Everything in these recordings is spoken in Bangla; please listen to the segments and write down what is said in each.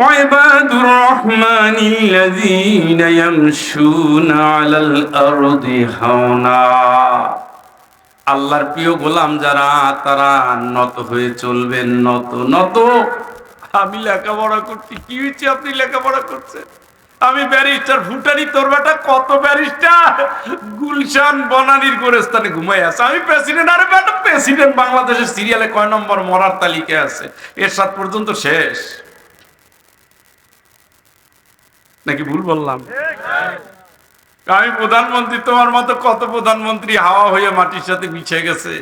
وعباد الرحمن الذين يمشون على الأرض هونا আল্লাহর প্রিয় গোলাম যারা তারা নত হয়ে চলবেন নত নত আমি লেখাপড়া করছি কি হয়েছে আপনি লেখাপড়া করছেন আমি ব্যারিস্টার ফুটানি তোর বেটা কত ব্যারিস্টার গুলশান বনানির গোরস্থানে ঘুমাই আছে আমি প্রেসিডেন্ট আরে বেটা প্রেসিডেন্ট বাংলাদেশের সিরিয়ালে কয় নম্বর মরার তালিকায় আছে এর সাত পর্যন্ত শেষ নাকি ভুল বললাম? আমি প্রধানমন্ত্রী, তোমার মতো কত প্রধানমন্ত্রী হাওয়া হয়ে মাটির সাথে মিশে গেছে?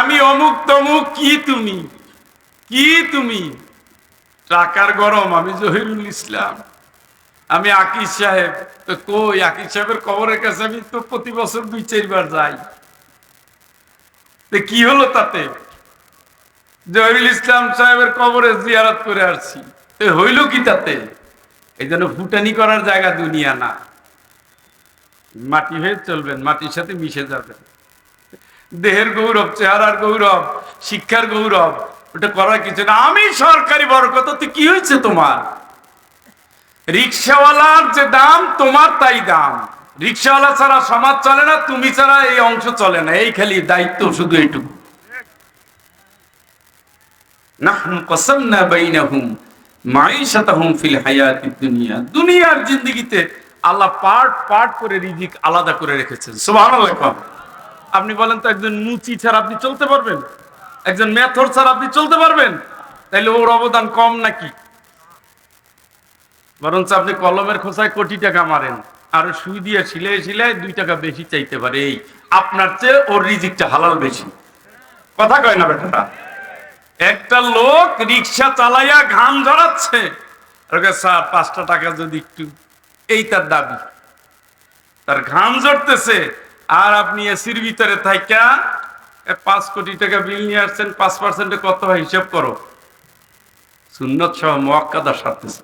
আমি অমুক তমুক, কি তুমি? কি তুমি? টাকার গরম, আমি জহিরুল ইসলাম। আমি আকিজ সাহেব। তো কই আকিজ সাহেবের কবরের কাছে আমি তো প্রতি বছর দুই, চারবার যাই। কি হলো তাতে? জহিরুল ইসলাম সাহেবের কবরে জিয়ারত করে আসছি। হইল কি তাতে? এই জন্য ফুটানি করার জায়গা দুনিয়া না। মাটি হয়ে চলবেন, মাটির সাথে মিশে যাবেন। দেহের গৌরব, চেহারার গৌরব, শিক্ষার গৌরব, ওটা করার কিছু না। আমি সরকারি বরকত, তো কি হয়েছে তোমার? রিক্সাওয়ালার যে দাম, তোমার তাই দাম। রিক্সাওয়ালা ছাড়া সমাজ চলে না, তুমি ছাড়া এই অংশ চলে না। এই খালি দায়িত্ব, শুধু এইটুকু। নাহনু কসামনা বাইনাহুম। দুনিয়ার আল্লাহ পার্ট পার্ট করে রিজিক আলাদা করে রেখেছেন। আপনি বলেন তো, একজন মুচি ছাড়া আপনি চলতে পারবেন? একজন মেথর ছাড়া আপনি চলতে পারবেন? তাইলে ওর অবদান কম নাকি? বরঞ্চ আপনি কলমের খোসায় কোটি টাকা মারেন। আর সুই দিয়ে সিলাই সিলাই দুই টাকা বেশি চাইতে পারে। এই, আপনার চেয়ে ওর রিজিকটা হালাল বেশি। কথা কয় না বেটাটা একটা লোক রিক্সা চালাইয়া ঘাম ঝরাচ্ছে। স্যার, পাঁচটা টাকা যদি একটু। এই তার দাবি। তার ঘাম ঝরতেছে। আর আপনি এসির ভিতরে থাইকা পাঁচ কোটি টাকা বিল নিয়ে আসছেন, পাঁচ পার্সেন্টে কত হয় হিসাব করো। সুন্নত সহ মোয়াক্কাদা সারতেছে।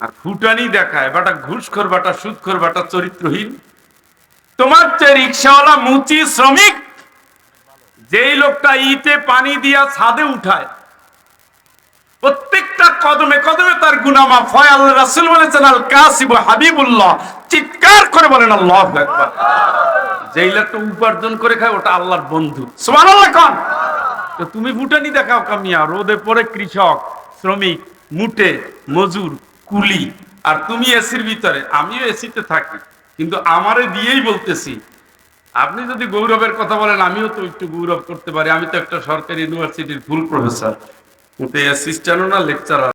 আর ফুটানি দেখায়, বাটা ঘুষখোর, বাটা সুদখোর, বাটা চরিত্রহীন। তোমার চেয়ে রিক্সাওয়ালা মুচি শ্রমিক যেই লোকটা ইটে পানি দিয়া ছাদে উঠায়, প্রত্যেকটা কদমে কদমে তার গুনামা ফয় আল্লাহ রাসূল বলেছেন, আল কাসিব হাবিবুল্লাহ। চিৎকার করে বলেন, আল্লাহু আকবার। যেই লোকটা উপার্জন করে খায়, ওটা আল্লাহর বন্ধু। সুবহানাল্লাহ কোন। তো তুমি ফুটানি দেখাও কামিয়া, রোদে পড়ে কৃষক, শ্রমিক, মুটে, মজুর, কুলি। আর তুমি এসির ভিতরে, আমিও এসিতে থাকি। কিন্তু আমারে দিয়েই বলতেছি আপনি যদি গৌরবের কথা বলেন, আমিও তো একটু গৌরব করতে পারি। আমি তো একটা সরকারি ইউনিভার্সিটির ফুল প্রফেসর না লেকচারার